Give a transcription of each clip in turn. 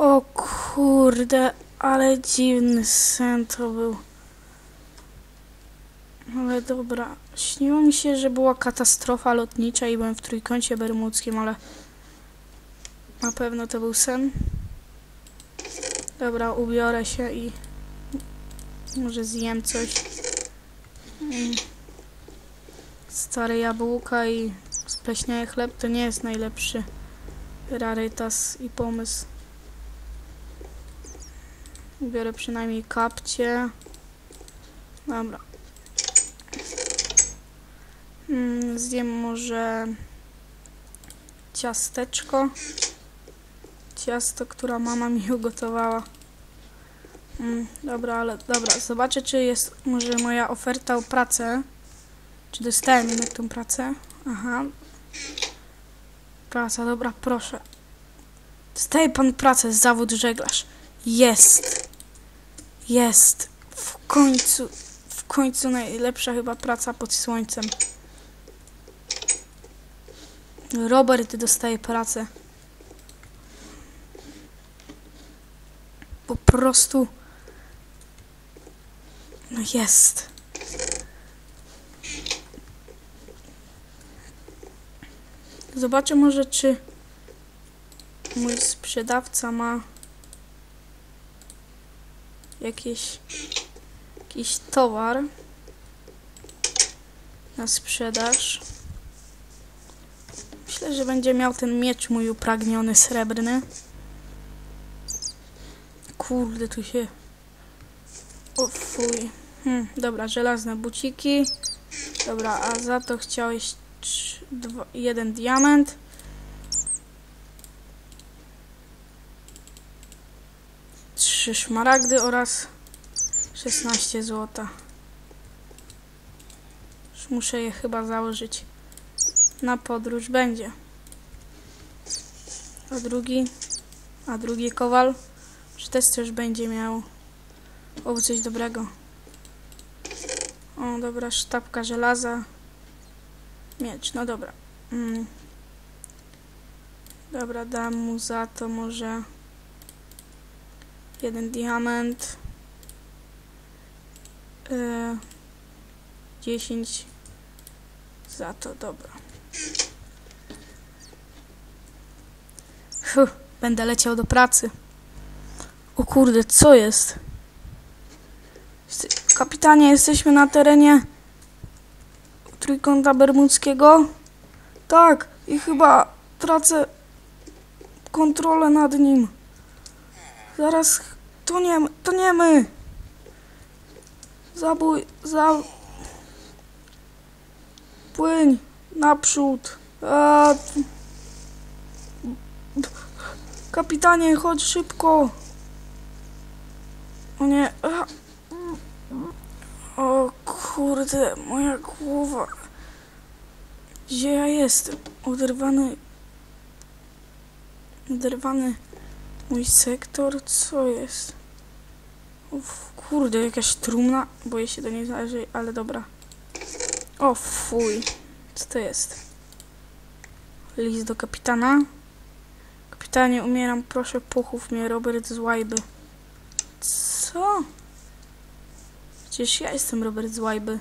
O kurde, ale dziwny sen to był. Ale dobra, śniło mi się, że była katastrofa lotnicza i byłem w trójkącie bermudzkim, ale na pewno to był sen. Dobra, ubiorę się i może zjem coś. Mm. Stare jabłka i spleśniały chleb to nie jest najlepszy rarytas i pomysł. Biorę przynajmniej kapcie. Dobra. Mm, zjem może ciasteczko. Ciasto, która mama mi ugotowała. Mm, dobra, ale dobra, zobaczę czy jest może moja oferta o pracę. Czy dostałem jednak tą pracę? Aha. Praca, dobra, proszę. Dostaje pan pracę, zawód żeglarz. Jest. Jest. W końcu, w końcu najlepsza chyba praca pod słońcem. Robert dostaje pracę. Po prostu. No jest. Zobaczę może, czy mój sprzedawca ma jakieś, jakiś towar na sprzedaż. Myślę, że będzie miał ten miecz mój upragniony srebrny. Kurde, tu się... O fuj. Hmm, dobra, żelazne buciki. Dobra, a za to chciałeś dwa, jeden diament. Trzy szmaragdy oraz 16 złota. Już muszę je chyba założyć. Na podróż będzie. A drugi, a drugi kowal, czy też coś będzie miał o coś dobrego. O, dobra, sztabka żelaza. Miecz, no dobra. Mm. Dobra, dam mu za to może jeden diament. Yy, 10 za to, dobra. Fuh, będę leciał do pracy. O kurde, co jest? Kapitanie, jesteśmy na terenie Trójkąta Bermudzkiego? Tak, i chyba tracę kontrolę nad nim. Zaraz, to nie, to nie my. Zabój, za... Płyń naprzód. A... Kapitanie, chodź szybko. O nie. A. O kurde, moja głowa. Gdzie ja jestem? Oderwany. Oderwany mój sektor? Co jest? O kurde, jakaś trumna. Boję się do niej zależy, ale dobra. O fuj. Co to jest? List do kapitana. Kapitanie, umieram, proszę pochów mnie, Robert z Łajby. Co? Przecież ja jestem Robert z Łajby.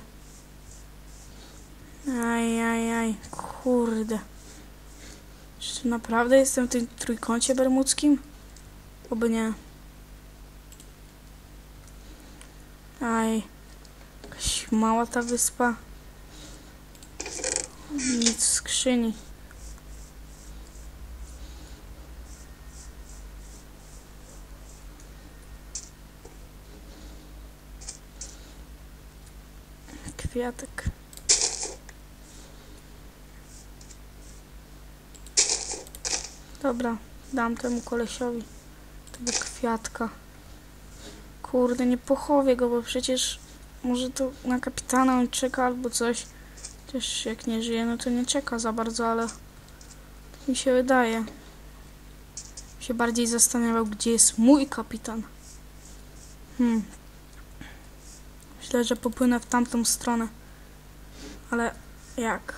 Aj, aj, aj, kurde. Czy naprawdę jestem w tym trójkącie bermudzkim? Oby nie. Aj. Mała ta wyspa. Nic w skrzyni. Kwiatek. Dobra, dam temu kolesiowi tego kwiatka. Kurde, nie pochowię go, bo przecież może to na kapitana on czeka albo coś. Też jak nie żyje, no to nie czeka za bardzo, ale tak mi się wydaje. Się bardziej zastanawiał, gdzie jest mój kapitan. Hmm. Myślę, że popłynę w tamtą stronę. Ale jak?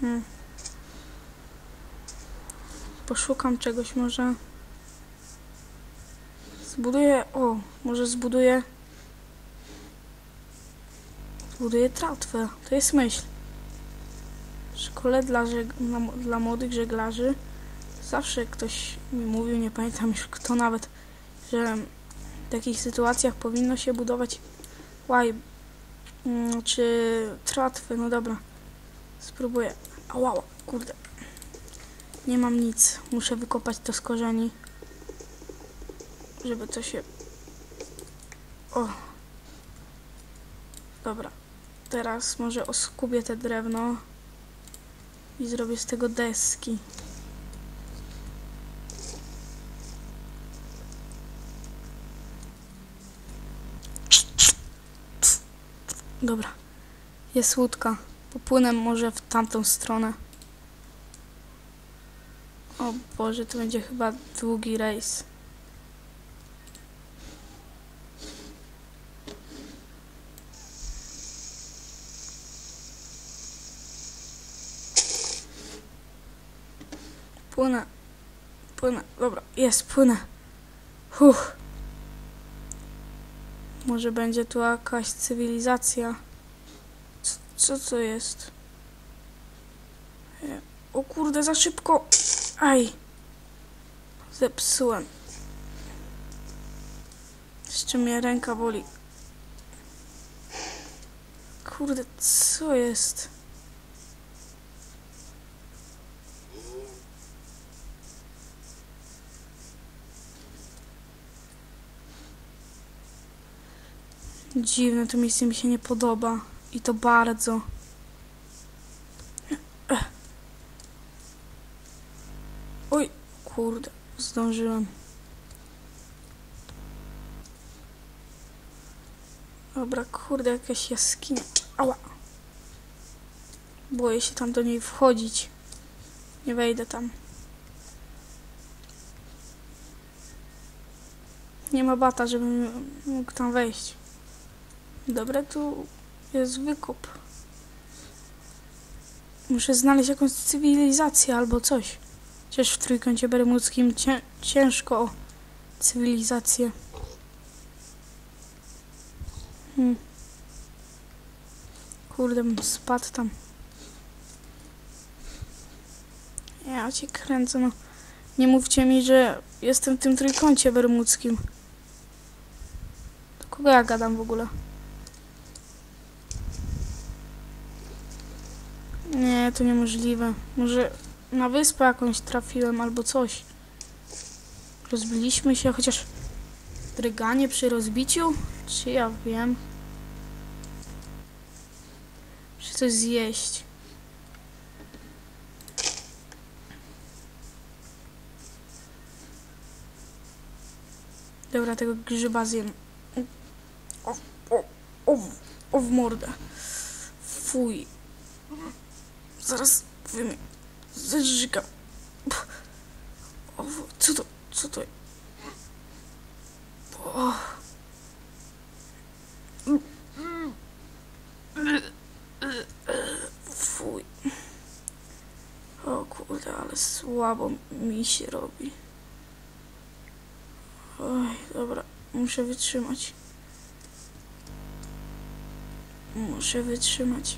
Hmm. Poszukam czegoś może. Zbuduję. O, może zbuduję. Zbuduję tratwę. To jest myśl. W szkole dla, żeg- dla młodych żeglarzy zawsze ktoś mi mówił, nie pamiętam już kto nawet, że w takich sytuacjach powinno się budować łaj, mm, czy tratwy. No dobra, spróbuję. Ała, ała, kurde. Nie mam nic. Muszę wykopać to z korzeni. Żeby to się... O. Dobra. Teraz może oskubię te drewno. I zrobię z tego deski. Dobra. Jest łódka. Popłynę może w tamtą stronę. O Boże, to będzie chyba długi rejs. Płynę. Płynę. Dobra, jest, płynę. Huch. Może będzie tu jakaś cywilizacja. Co, co to jest? E, O kurde, za szybko. Aj. Zepsułem. Jeszcze mnie ręka boli. Kurde, co jest? Dziwne, to miejsce mi się nie podoba. I to bardzo. Oj, kurde, zdążyłem. Dobra, kurde, jakaś jaskinia. Ała. Boję się tam do niej wchodzić. Nie wejdę tam. Nie ma bata, żebym mógł tam wejść. Dobra, tu jest wykop. Muszę znaleźć jakąś cywilizację albo coś. Chociaż w Trójkącie Bermudzkim cię, ciężko o cywilizację. Hmm. Kurde, spadł tam. Ja cię kręcę, no. Nie mówcie mi, że jestem w tym Trójkącie Bermudzkim. Do kogo ja gadam w ogóle? Nie, to niemożliwe. Może na wyspę jakąś trafiłem albo coś. Rozbiliśmy się, chociaż drganie przy rozbiciu? Czy ja wiem? Czy coś zjeść? Dobra, tego grzyba zjem. O, o, o, o w mordę. Fuj. Zaraz wymię... Zeżygam. Pff. O, co to? Co to? O. Fuj. O kurde, ale słabo mi się robi. Oj, dobra, muszę wytrzymać. Muszę wytrzymać.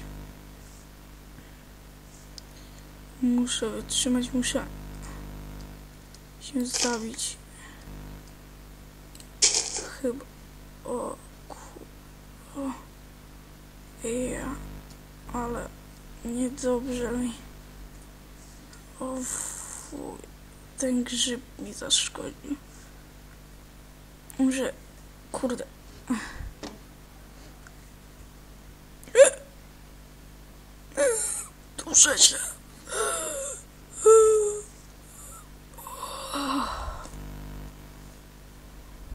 Muszę wytrzymać, muszę się zabić. Chyba. O ku... O. Ja. Ale niedobrze mi. O fuj. Ten grzyb mi zaszkodził. Muszę... Kurde. Duszę się.